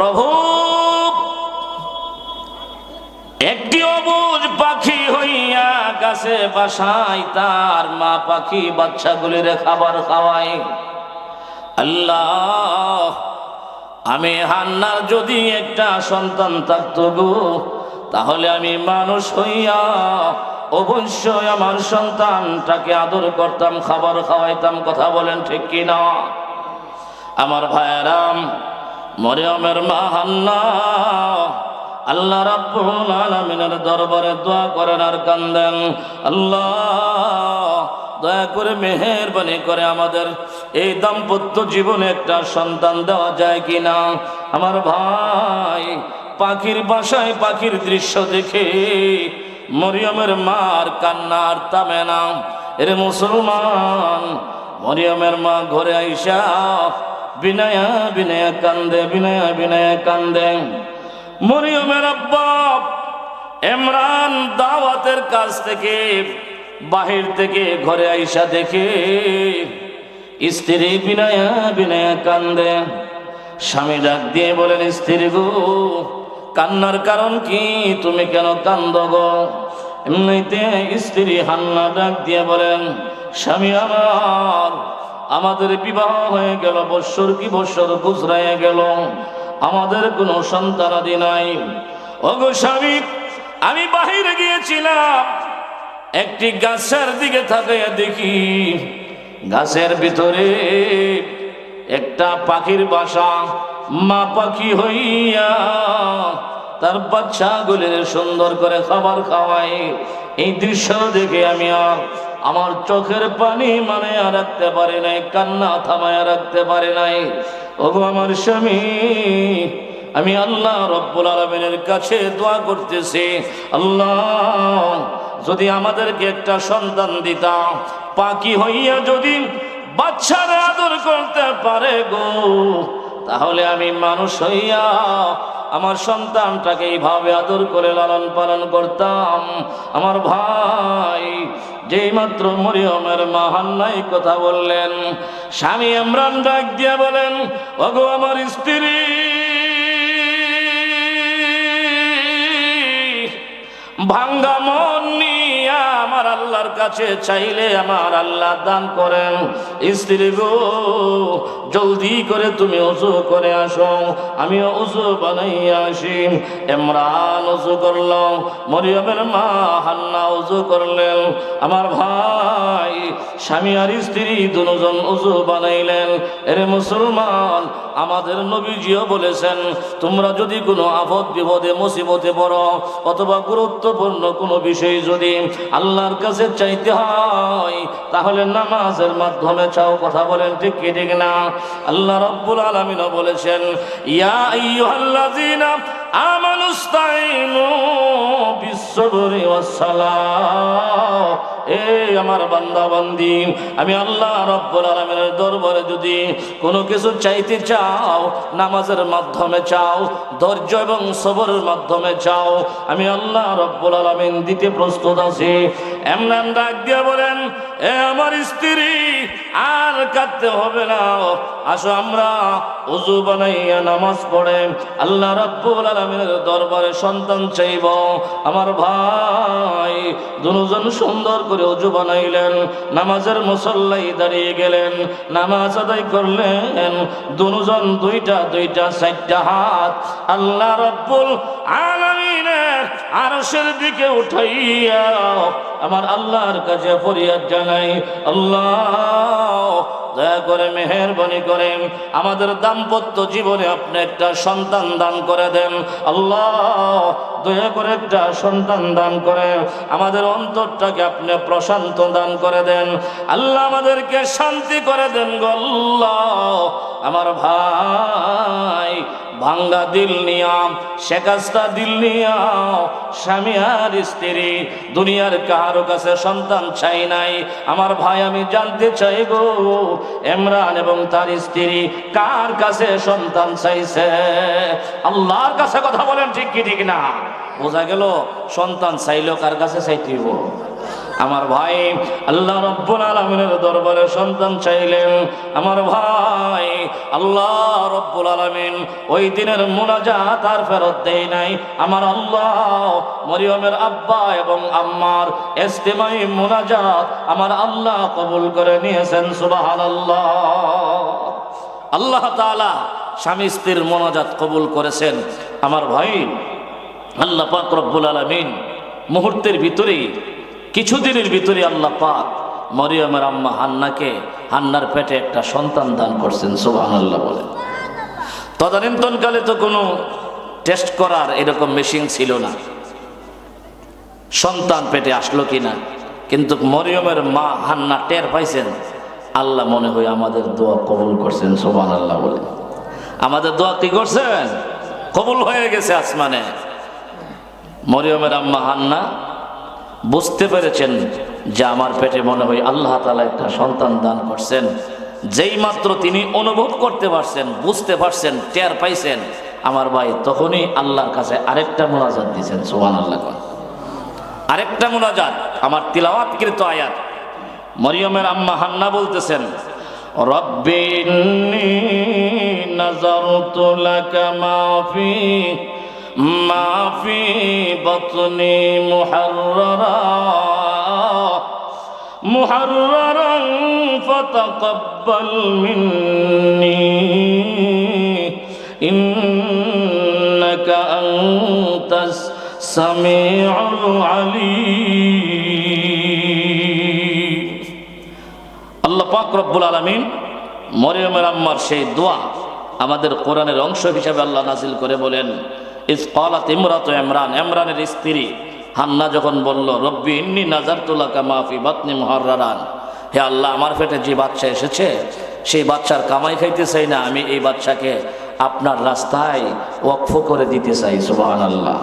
প্রভু একটি অবুজ পাখি হইয়া গাছে বাসায় তার মা পাখি বাচ্চাগুলির খাবার খাওয়ায়। আল্লাহ, আমি হান্নার যদি একটা সন্তান থাকতো গো, তাহলে আমি মানুষ হইয়া অবশ্যই আমার সন্তানটাকে আদর করতাম, খাবার খাওয়াইতাম, কথা বলেন ঠিক কিনা? আমার ভাইরাম মরিয়মের মা হান্না আল্লাহ রাব্বুল আলামিনের দরবারে দোয়া করেন আর কান্দেন। আল্লাহ, দয়া করে মেহেরবানি করে আমাদের এই দাম্পত্য জীবনে একটা সন্তান দেওয়া যায় কিনা? আমার ভাই, পাখির বাসায় পাখির দৃশ্য দেখে মরিয়মের মার কান্নার তামে না। এর মুসলমান, মরিয়মের মা ঘরে আইসা বিনয়া বিনয়া কান্দে, বিনয়া বিনয়া কান্দে। মরিয়মের আব্বা এমরান দাওয়াতের কাছ থেকে বাহির থেকে ঘরে আইসা দেখে স্ত্রী বিনয়া বিনয়া কান্দে। স্বামী ডাক দিয়ে বলেন, স্ত্রী গো, কান্নার কারণ কি? তুমি কেন কান্দ গো? এমনিতে স্ত্রী হান্না ডাক দিয়ে বলেন, স্বামী আমার আমাদের বিবাহ হয়ে গেল, বৎসর কি বৎসর গুজরাইয়া গেল। আমাদের কোনো সন্তানাদি নাই। ওগো স্বামী, আমি বাহিরে গিয়েছিলাম। একটি গাছের দিকে তাকাইয়া দেখি, গাছের ভিতরে একটা পাখির বাসা। মা পাখি হইয়া তার বাচ্চাগুলির সুন্দর করে খাবার খাওয়াই এই দৃশ্য দেখে আমি আর আমার চোখের পানি মানে রাখতে পারে নাই, কান্না থামায় রাখতে পারে নাই। ওগো আমার স্বামী, আমি আল্লাহ রব্বুল আলমিনের কাছে দোয়া করতেছি, আল্লাহ যদি আমাদেরকে একটা সন্তান দিতাম, পাখি হইয়া যদি বাচ্চারা আদর করতে পারে গো, তাহলে আমি মানুষ হইয়া আমার সন্তানটাকে এইভাবে আদর করে লালন পালন করতাম। আমার ভাই যেই মাত্র মরিয়মের মাহান্নাই কথা বললেন, স্বামী ইমরান ডাক দিয়া বলেন, ওগো আমার স্ত্রী, ভাঙ্গা মন নিয়া আমার আল্লাহর কাছে চাইলে আমার আল্লাহ দান করেন। স্ত্রী গো জলদি করে তুমি উজু করে আসো আমি উজু বানাইয়া আসি। এমরান উজু করল, মরিয়মের মা হান্না উজু করলেন। আমার ভাই, স্বামী আর স্ত্রী দুজন উজু বানাইলেন। এরে মুসলমান, আমাদের নবীজিও বলেছেন, তোমরা যদি কোনো আপদ বিপদে মুসিবতে পড়ো, অথবা গুরুত্বপূর্ণ কোনো বিষয় যদি আল্লাহর কাছে চাইতে হয়, তাহলে নামাজের মাধ্যমে চাও, কথা বলেন, ঠিক কি, ঠিক না? আল্লাহ রব্বুল আলমিন বলেছেন, ইয়া আইয়ুহাল্লাযীনা আমানুস্তাইনু বিশ্বরি ওয়াসসালাহ এ আমার বান্দা বান্দি আমি আল্লাহ রব্বুল আলামিনের দরবারে যদি কোনো কিছু চাইতে চাও, নামাজের মাধ্যমে চাও, ধৈর্য এবং সবরের মাধ্যমে চাও, আমি আল্লাহ রব্বুল আলামিন দিতে প্রস্তুত আছি। এমন ডাক দিয়ে বলেন, এ আমার স্ত্রী, আর কাঁদতে হবে না। আসো আমরা উজু বানাইয়া নামাজ পড়ে, আল্লাহ রব্বুল আলামিনের দরবারে সন্তান চাইব। আমার ভাই দুজন সুন্দর করে উজু বানাইলেন, নামাজের মুসল্লাই দাঁড়িয়ে গেলেন, নামাজ আদায় করলেন, দুজন দুইটা দুইটা চারটা হাত, আল্লাহ রব্বুল আলামিনের আরশের দিকে উঠাইয়া আমার আল্লাহর কাছে ফরিয়াদ জানাই, আল্লাহ, দয়া করে মেহরবানি করে আমাদের দাম্পত্য জীবনে আপনি একটা সন্তান দান করে দেন। আল্লাহ, দয়া করে একটা সন্তান দান করে আমাদের অন্তরটাকে আপনি প্রশান্ত দান করে দেন। আল্লাহ, আমাদেরকে শান্তি করে দেন গল্লা আমার ভাই ভাঙ্গা দিল নিয়াম, শেখাস্তা দিল নিয়াম। স্বামী আর স্ত্রী, দুনিয়ার কারও কাছে সন্তান চাই নাই। আমার ভাই, আমি জানতে চাই গো এমরান এবং তার স্ত্রী কার কাছে সন্তান চাইছে? আল্লাহর কাছে কথা বলেন ঠিক কি, ঠিক না? বোঝা গেল, সন্তান চাইলেও কার কাছে চাইতেইব আমার ভাই আল্লাহ রব্বুল আলমিনের দরবারে সন্তান চাইলেন। আমার ভাই আল্লাহ রব্বুল আলমিন ওই দিনের মোনাজাত আর ফেরত দেয় নাই। আমার আল্লাহ মরিয়মের আব্বা এবং আম্মার এস্তেমাই মোনাজাত আমার আল্লাহ কবুল করে নিয়েছেন সুবাহ আল্লাহ তাআলা স্বামী স্ত্রীর মোনাজাত কবুল করেছেন। আমার ভাই আল্লাহ পাক রব্বুল আলমিন মুহূর্তের ভিতরেই কিছুদিনের ভিতরে আল্লাহ পাক মরিয়মের আম্মা হান্নাকে হান্নার পেটে একটা সন্তান দান করছেন সুবাহ আল্লাহ বলে তদানীন্তনকালে তো কোনো টেস্ট করার এরকম মেশিন ছিল না। সন্তান পেটে আসলো কিনা, কিন্তু মরিয়মের মা হান্না টের পাইছেন, আল্লাহ মনে হয় আমাদের দোয়া কবুল করছেন সোবান আল্লাহ বলে আমাদের দোয়া কি করছেন? কবুল হয়ে গেছে আসমানে। মরিয়মের আম্মা হান্না বুঝতে পেরেছেন যে আমার পেটে মনে হয় আল্লাহ তালা একটা সন্তান দান করছেন যেই মাত্র তিনি অনুভব করতে পারছেন, বুঝতে পারছেন, টের পাইছেন, আমার ভাই তখনই আল্লাহর কাছে আরেকটা মোনাজাত দিয়েছেন সোহান আল্লাহ। আরেকটা মোনাজাত, আমার তিলাওয়াতকৃত আয়াত মরিয়মের আম্মা হান্না বলতেছেন, রব্বি ইন্নী নাযারতু লাকা মা ফি মা ফি বাতনি মুহাররারা محررا فتقبل مني إنك أنت السميع العليم আল্লাহ পাক রব্বুল আলমিন মরিয়মের আম্মার সেই দোয়া আমাদের কোরআনের অংশ হিসাবে আল্লাহ নাজিল করে বলেন ইস ইমরাত ইমরান, ইমরানের স্ত্রী হান্না যখন বলল, রব্বি ইন্নি নাজার তুলাকা মাফি বাতনি মহারান হে আল্লাহ, আমার পেটে যে বাচ্চা এসেছে, সেই বাচ্চার কামাই খাইতে চাই না, আমি এই বাচ্চাকে আপনার রাস্তায় ওয়াকফ করে দিতে চাই সুবাহ আল্লাহ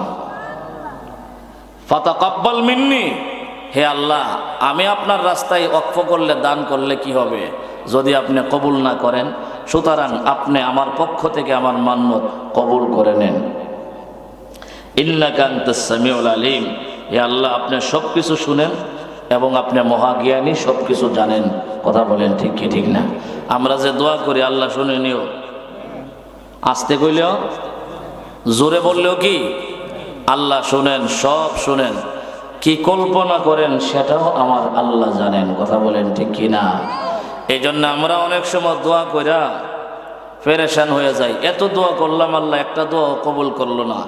ফাতাকাব্বাল মিন্নি। হে আল্লাহ, আমি আপনার রাস্তায় অক্ষ করলে, দান করলে কি হবে? যদি আপনি কবুল না করেন, সুতরাং আপনি আমার পক্ষ থেকে আমার মান্যত কবুল করে নেন। ইল্লাকান্তামিউল আলিম। হে আল্লাহ, আপনি সব কিছু শুনেন এবং আপনি মহাজ্ঞানী সব কিছু জানেন। কথা বলেন ঠিক কি ঠিক না? আমরা যে দোয়া করি, আল্লাহ শুনে নিও। আসতে কইলেও? জোরে বললেও কি? আল্লাহ শুনেন, সব শুনেন। কি কল্পনা করেন, সেটাও আমার আল্লাহ জানেন। কথা বলেন ঠিক কি না? এই জন্য আমরা অনেক সময় দোয়া কইরা ফেরেশান হয়ে যাই। এত দোয়া করলাম, আল্লাহ একটা দোয়া কবুল করল না।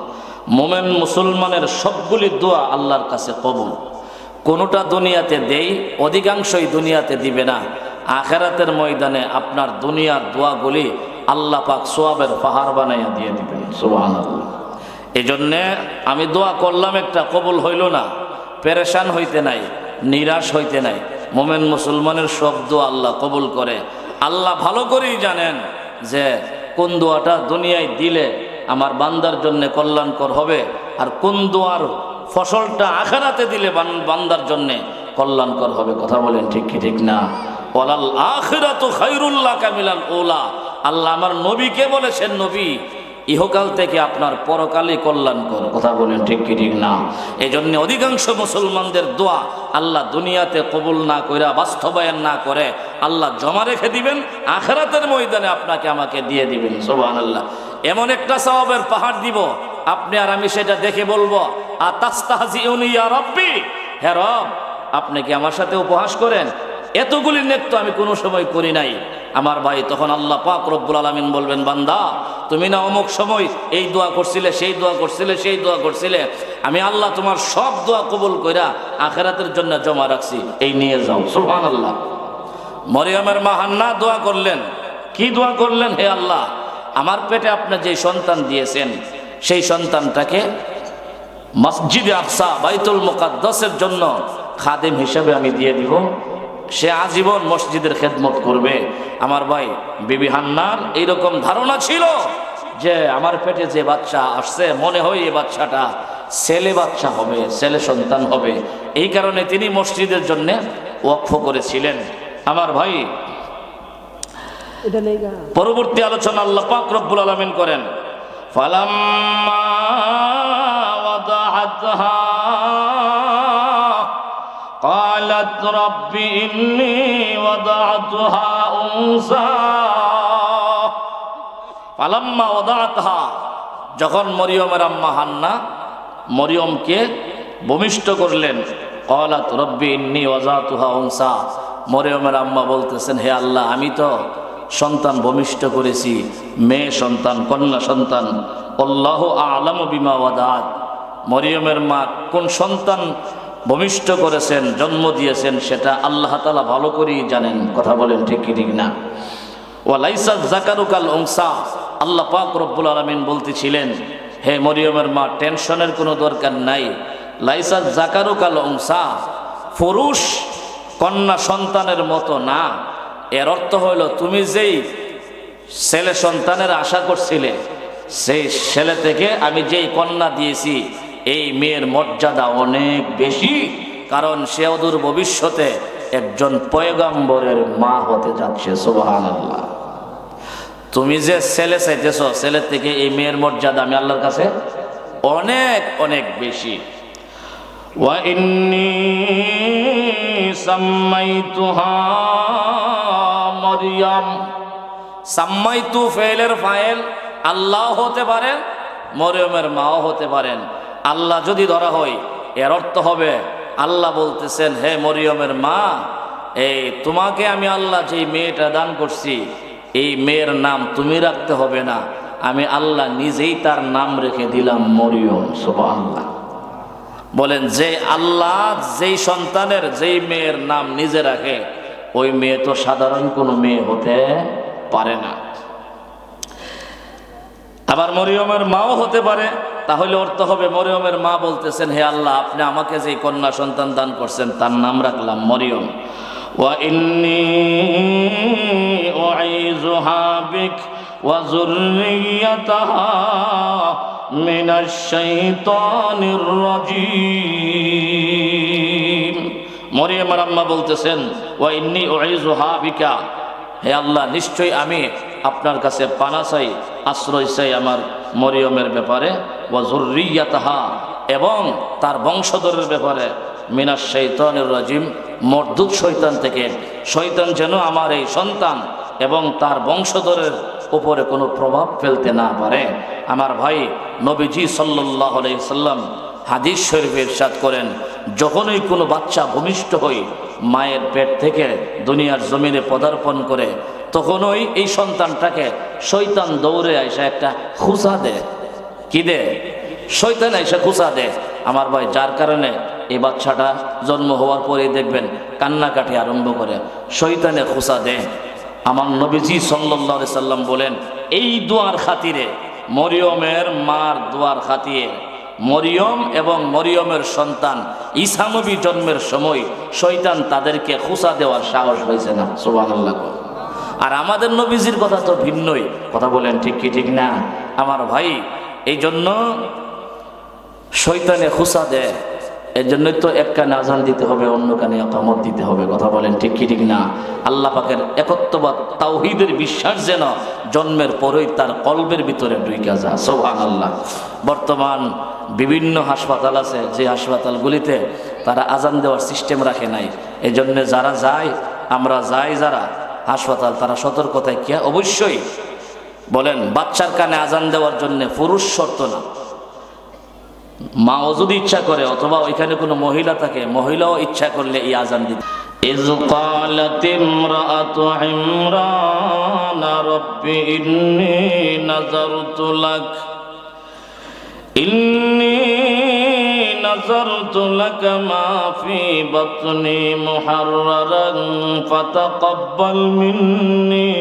মোমেন মুসলমানের সবগুলি দোয়া আল্লাহর কাছে কবুল। কোনোটা দুনিয়াতে দেই অধিকাংশই দুনিয়াতে দিবে না। আখেরাতের ময়দানে আপনার দুনিয়ার দোয়াগুলি আল্লাহ পাক সোয়াবের পাহাড় বানাইয়া দিয়ে দিবেন সুবাহ এই জন্যে আমি দোয়া করলাম একটা কবুল হইল না। পেরেশান হইতে নাই নিরাশ হইতে নাই। মোমেন মুসলমানের সব দোয়া আল্লাহ কবুল করে। আল্লাহ ভালো করেই জানেন যে কোন দোয়াটা দুনিয়ায় দিলে আমার বান্দার জন্য কল্যাণকর হবে। আর কোন দোয়ার ফসলটা আখারাতে দিলে বান্দার জন্যে কল্যাণকর হবে কথা বলেন ঠিক কি ঠিক না? ওলাল আখিরাতু খাইরুল্লাহ কামিলাল ওলা আল্লাহ আমার নবীকে বলেছেন, নবী, ইহকাল থেকে আপনার পরকালে কল্যাণকর কথা বলেন ঠিক কি ঠিক না? এই জন্য অধিকাংশ মুসলমানদের দোয়া আল্লাহ দুনিয়াতে কবুল না কইরা বাস্তবায়ন না করে আল্লাহ জমা রেখে দিবেন, আখেরাতের ময়দানে আপনাকে আমাকে দিয়ে দিবেন সোবান আল্লাহ এমন একটা সওয়াবের পাহাড় দিব, আপনি আর আমি সেটা দেখে বলব আর তাস্তাহাজিউনি ইয়া রব্বি? হে রব, আপনি কি আমার সাথে উপহাস করেন? এতগুলি তো আমি কোনো সময় করি নাই। আমার ভাই তখন আল্লাহ পাক রব্বুল আলমিন বলবেন, বান্দা, তুমি না অমুক সময় এই দোয়া করছিলে, সেই দোয়া করছিলে, সেই দোয়া করছিলে। আমি আল্লাহ তোমার সব দোয়া কবুল কইরা আখেরাতের জন্য জমা রাখছি। এই নিয়ে যাও সুবহান আল্লাহ মরিয়মের মাহান্না দোয়া করলেন। কি দোয়া করলেন, হে আল্লাহ? আমার পেটে আপনি যে সন্তান দিয়েছেন, সেই সন্তানটাকে মসজিদে আকসা, বাইতুল মুকাদ্দাসের জন্য খাদেম হিসাবে আমি দিয়ে দিব। সে আজীবন মসজিদের খেদমত করবে। আমার ভাই বিবি হান্নার এইরকম ধারণা ছিল যে আমার পেটে যে বাচ্চা আসছে, মনে হয় এই বাচ্চাটা ছেলে বাচ্চা হবে, ছেলে সন্তান হবে। এই কারণে তিনি মসজিদের জন্য ওয়াকফ করেছিলেন। আমার ভাই পরবর্তী আলোচনা আল্লাহ পাক রব্বুল আলামিন করেন ফালাম্মা ওয়াদাআতহা قال قالت رب إني وضعتها أنثى ফালাম্মা ওদাতহা যখন মরিয়মের আম্মা হান্না মরিয়মকে ভূমিষ্ঠ করলেন কলাত রব্বি ইন্নি ওজাতুহা উনসা মরিয়মের আম্মা বলতেছেন হে আল্লাহ আমি তো সন্তান ভূমিষ্ঠ করেছি, মেয়ে সন্তান, কন্যা সন্তান। অল্লাহ আলম বিমা ওয়াদাত। মরিয়মের মা কোন সন্তান ভূমিষ্ঠ করেছেন, জন্ম দিয়েছেন, সেটা আল্লাহ তালা ভালো করেই জানেন। কথা বলেন ঠিক ঠিক না? ওয়ালাইসা জাকারুকাল অংসা আল্লাহ পাক রব্বুল আলমিন বলতেছিলেন, হে মরিয়মের মা, টেনশনের কোনো দরকার নাই। লাইসা জাকারুকাল অংসা পুরুষ কন্যা সন্তানের মতো না। এর অর্থ হইল তুমি যেই ছেলে সন্তানের আশা করছিলে সেই ছেলে থেকে আমি যেই কন্যা দিয়েছি এই মেয়ের মর্যাদা অনেক বেশি কারণ সে অদূর ভবিষ্যতে একজন পয়গাম্বরের মা হতে যাচ্ছে সুবহান আল্লাহ তুমি যে ছেলে চাইতেছ ছেলের থেকে এই মেয়ের মর্যাদা আমি আল্লাহর কাছে অনেক অনেক বেশি وإني سميتها মরিয়ম সাম্মাইতু ফেলের ফায়েল আল্লাহ হতে পারেন, মরিয়মের মাও হতে পারেন। আল্লাহ যদি ধরা হয়, এর অর্থ হবে, আল্লাহ বলতেছেন, হে মরিয়মের মা, এই তোমাকে আমি আল্লাহ যে মেয়েটা দান করছি, এই মেয়ের নাম তুমি রাখতে হবে না। আমি আল্লাহ নিজেই তার নাম রেখে দিলাম মরিয়ম সব আল্লাহ বলেন, যে আল্লাহ যেই সন্তানের, যেই মেয়ের নাম নিজে রাখে ওই মেয়ে তো সাধারণ কোনো মেয়ে হতে পারে না। আবার মরিয়মের মাও হতে পারে। তাহলে অর্থ হবে, মরিয়মের মা বলতেছেন, হে আল্লাহ, আপনি আমাকে যে কন্যা সন্তান দান করছেন, তার নাম রাখলাম মরিয়ম। ওয়া মিনাশ মরিয়ম আম্মা বলতেছেন, ওয়া ইন্নি উইজুহা বিকা হে আল্লাহ, নিশ্চয়ই আমি আপনার কাছে পানা চাই, আশ্রয় চাই আমার মরিয়মের ব্যাপারে। ওয়া জুররিয়াতাহা এবং তার বংশধরের ব্যাপারে। মিনাস শৈতানুর রাজিম মর্দুদ শৈতান থেকে। শৈতান যেন আমার এই সন্তান এবং তার বংশধরের উপরে কোনো প্রভাব ফেলতে না পারে। আমার ভাই নবীজি সাল্লাহ সাল্লাম হাদিস শরীফে ইরশাদ করেন যখনই কোনো বাচ্চা ভূমিষ্ঠ হই মায়ের পেট থেকে দুনিয়ার জমিনে পদার্পণ করে, তখনই এই সন্তানটাকে শৈতান দৌড়ে আইসা একটা খুসা দেয় কি দে? শৈতান আইসা খুসা দেয় আমার ভাই, যার কারণে এই বাচ্চাটা জন্ম হওয়ার পরে দেখবেন কান্নাকাটি আরম্ভ করে। শৈতানে খুসা দেয় আমার নবীজি সাল্লাহ সাল্লাম বলেন, এই দোয়ার খাতিরে মরিয়মের মার দোয়ার খাতিরে মরিয়ম এবং মরিয়মের সন্তান ইসামবি জন্মের সময় শৈতান তাদেরকে খুসা দেওয়ার সাহস হয়েছে না সোবান আর আমাদের নবীজির কথা তো ভিন্নই, কথা বলেন ঠিক কি, ঠিক না? আমার ভাই এই জন্য শৈতানে খুসা দেয়। এর জন্যই তো এক কানে আজান দিতে হবে, অন্য কানে একামত দিতে হবে। কথা বলেন ঠিক কি, ঠিক না? আল্লাহ পাকের একত্ববাদ, তাওহিদের বিশ্বাস যেন জন্মের পরেই তার কলবের ভিতরে ঢুইকা যা সোহান আল্লাহ বর্তমান বিভিন্ন হাসপাতাল আছে, যে হাসপাতালগুলিতে তারা আজান দেওয়ার সিস্টেম রাখে নাই। এই জন্যে যারা যায়, আমরা যাই যারা, হাসপাতাল তারা সতর্কতায় কে অবশ্যই বলেন, বাচ্চার কানে আজান দেওয়ার জন্য পুরুষ শর্ত না। মাও যদি ইচ্ছা করে অথবা ওইখানে কোনো মহিলা থাকে মহিলাও ইচ্ছা করলে এই আজান দিতে إذ قالت امرأة عمران رب إني نذرت لك إني نذرت لك ما في بطني محررا فتقبل مني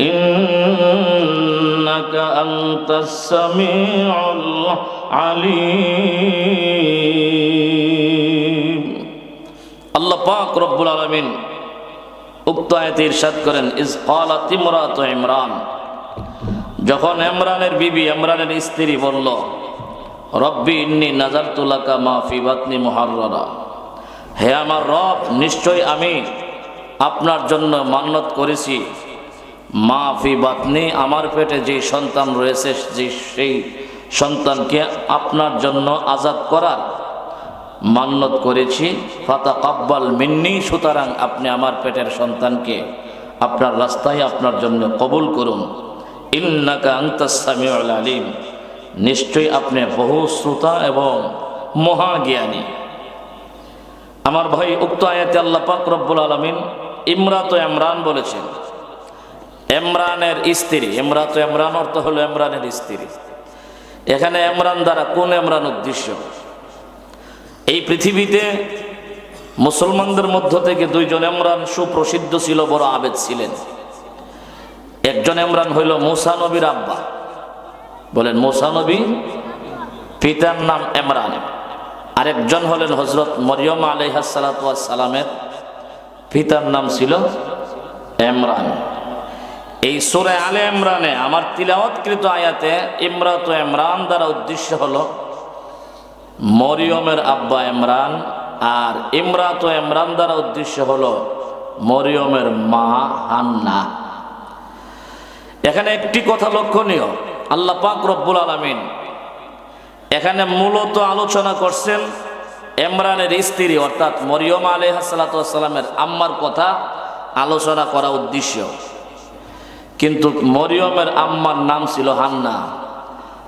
إنك أنت السميع العليم আল্লাহ পাক রব্বুল আলমিন উক্ত আয়তে ইরশাদ করেন ইজ কালাত ইমরাত ইমরান যখন ইমরানের বিবি ইমরানের স্ত্রী বলল রব্বি ইন্নি নাজার তুলাকা মা ফি বাতনি মুহাররা হে আমার রব নিশ্চয় আমি আপনার জন্য মান্নত করেছি মা ফি বাতনি, আমার পেটে যে সন্তান রয়েছে, যে সেই সন্তানকে আপনার জন্য আজাদ করার মান্নত করেছি। ফাতা কাব্বাল মিন্নি, সুতরাং আপনি আমার পেটের সন্তানকে আপনার রাস্তায় আপনার জন্য কবুল করুন। ইন্নাকা আন্তাসামিউল আলিম, নিশ্চয়ই আপনি বহু শ্রোতা এবং মহাজ্ঞানী। আমার ভাই উক্ত আয়াতে আল্লাহ পাক রব্বুল আলমিন ইমরাত ইমরান বলেছেন ইমরানের স্ত্রী। এমরা তো এমরান অর্থ হলো এমরানের স্ত্রী। এখানে এমরান দ্বারা কোন এমরান উদ্দেশ্য? এই পৃথিবীতে মুসলমানদের মধ্য থেকে দুইজন এমরান সুপ্রসিদ্ধ ছিল, বড় আবেদ ছিলেন। একজন এমরান হইল মুসা নবীর আব্বা। বলেন, মুসা নবী, পিতার নাম এমরান আরেকজন হলেন হজরত মরিয়ম আলহাসালামের পিতার নাম ছিল ইমরান। এই সুরে আলে ইমরানে আমার তিলাওয়াতকৃত আয়াতে ইমরাত ইমরান দ্বারা উদ্দেশ্য হল মরিয়মের আব্বা ইমরান আর ইমরাত ইমরান দ্বারা উদ্দেশ্য হল মরিয়মের মা হান্না। এখানে একটি কথা লক্ষণীয়। আল্লাহ পাক রব্বুল আলমিন এখানে মূলত আলোচনা করছেন ইমরানের স্ত্রী, অর্থাৎ মরিয়ম আলহাসালামের আম্মার কথা আলোচনা করা উদ্দেশ্য। কিন্তু মরিয়মের আম্মার নাম ছিল হান্না।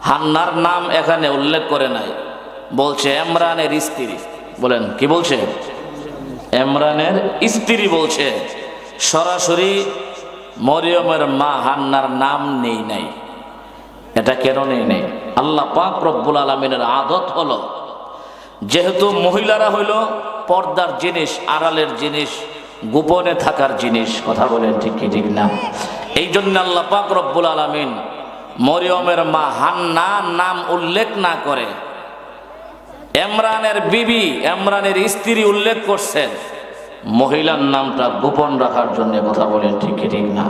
হান্নার নাম এখানে উল্লেখ করে নাই। বলছে এমরানের স্ত্রী। বলেন, কি বলছে? এমরানের স্ত্রী বলছে, সরাসরি মরিয়মের মা হান্নার নাম নেই নাই। এটা কেন নেই নেই? আল্লাহ পাক রব্বুল আলমিনের আদত হলো, যেহেতু মহিলারা হইল পর্দার জিনিস, আড়ালের জিনিস, গোপনে থাকার জিনিস। কথা বলেন ঠিক কি, ঠিক না। এই জন্য আল্লাহ পাক রব্বুল আলমিন মরিয়মের মা হান্না নাম উল্লেখ না করে এমরানের বিবি এমরানের স্ত্রী উল্লেখ করছেন। মহিলার নামটা গোপন রাখার জন্য কথা বলেন, ঠিক ঠিক না?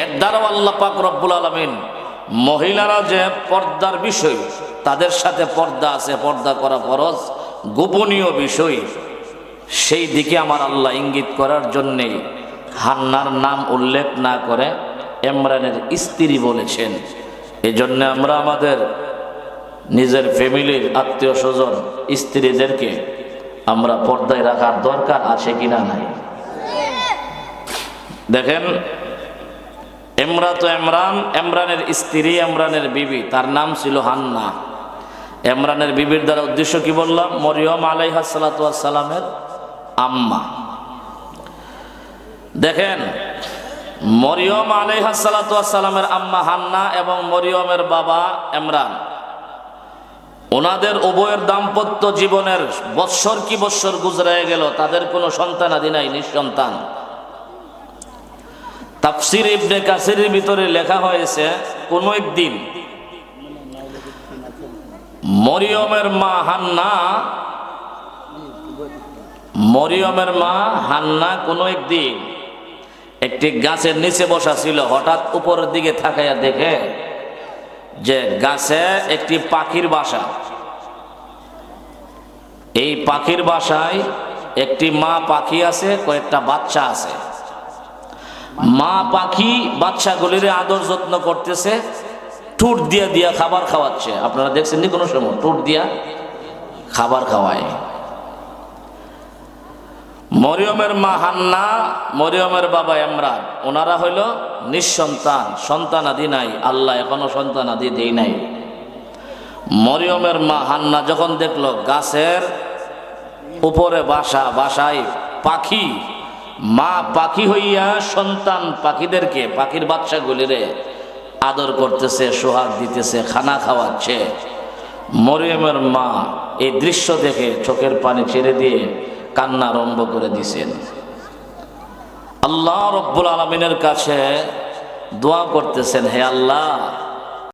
এর দ্বারাও আল্লাহ পাক রব্বুল আলমিন মহিলারা যে পর্দার বিষয়, তাদের সাথে পর্দা আছে, পর্দা করা ফরজ, গোপনীয় বিষয়। সেই দিকে আমার আল্লাহ ইঙ্গিত করার জন্যে হান্নার নাম উল্লেখ না করে এমরানের স্ত্রী বলেছেন। এই জন্য আমরা আমাদের নিজের ফ্যামিলির আত্মীয় স্বজন স্ত্রীদেরকে আমরা পর্দায় রাখার দরকার আছে কিনা নাই। দেখেন এমরাত এমরান এমরানের স্ত্রী এমরানের বিবি, তার নাম ছিল হান্না। এমরানের বিবির দ্বারা উদ্দেশ্য কি বললাম? মরিয়ম আলাইহাসালামের আম্মা। দেখেন মরিয়ম আলাইহাসালামের আম্মা হান্না এবং মরিয়মের বাবা এমরান ওনাদের উভয়ের দাম্পত্য জীবনের বৎসর কি বৎসর গুজরায় গেল, তাদের কোনো সন্তানাদি নাই, নিঃসন্তান। তাফসির ইবনে কাসিরের ভিতরে লেখা হয়েছে, কোনো একদিন মরিয়মের মা হান্না, মরিয়মের মা হান্না কোনো একদিন একটি গাছের নিচে বসা ছিল, হঠাৎ উপরের দিকে থাকাইয়া দেখে যে গাছে একটি পাখির বাসা। এই পাখির বাসায় একটি মা পাখি আছে, কয়েকটা বাচ্চা আছে। মা পাখি বাচ্চাগুলির আদর যত্ন করতেছে টুট দিয়া দিয়া খাবার খাওয়াচ্ছে। আপনারা দেখছেন নি কোনো সময়? টুট দিয়া খাবার খাওয়ায়। মরিয়মের মা হান্না, মরিয়মের বাবা এমরান ওনারা হইল নিঃসন্তান সন্তান আদি নাই, আল্লাহ এখনও সন্তান আদি দেই নাই। মরিয়মের মা হান্না যখন দেখল গাছের উপরে বাসা, বাসায় পাখি, মা পাখি হইয়া সন্তান পাখিদেরকে, পাখির বাচ্চাগুলিরে আদর করতেছে, সোহাগ দিতেছে, খানা খাওয়াচ্ছে। মরিয়মের মা এই দৃশ্য দেখে চোখের পানি ছেড়ে দিয়ে কান্না আরম্ভ করে দিছেন। আল্লাহ রব্বুল আলমিনের কাছে দোয়া করতেছেন হে আল্লাহ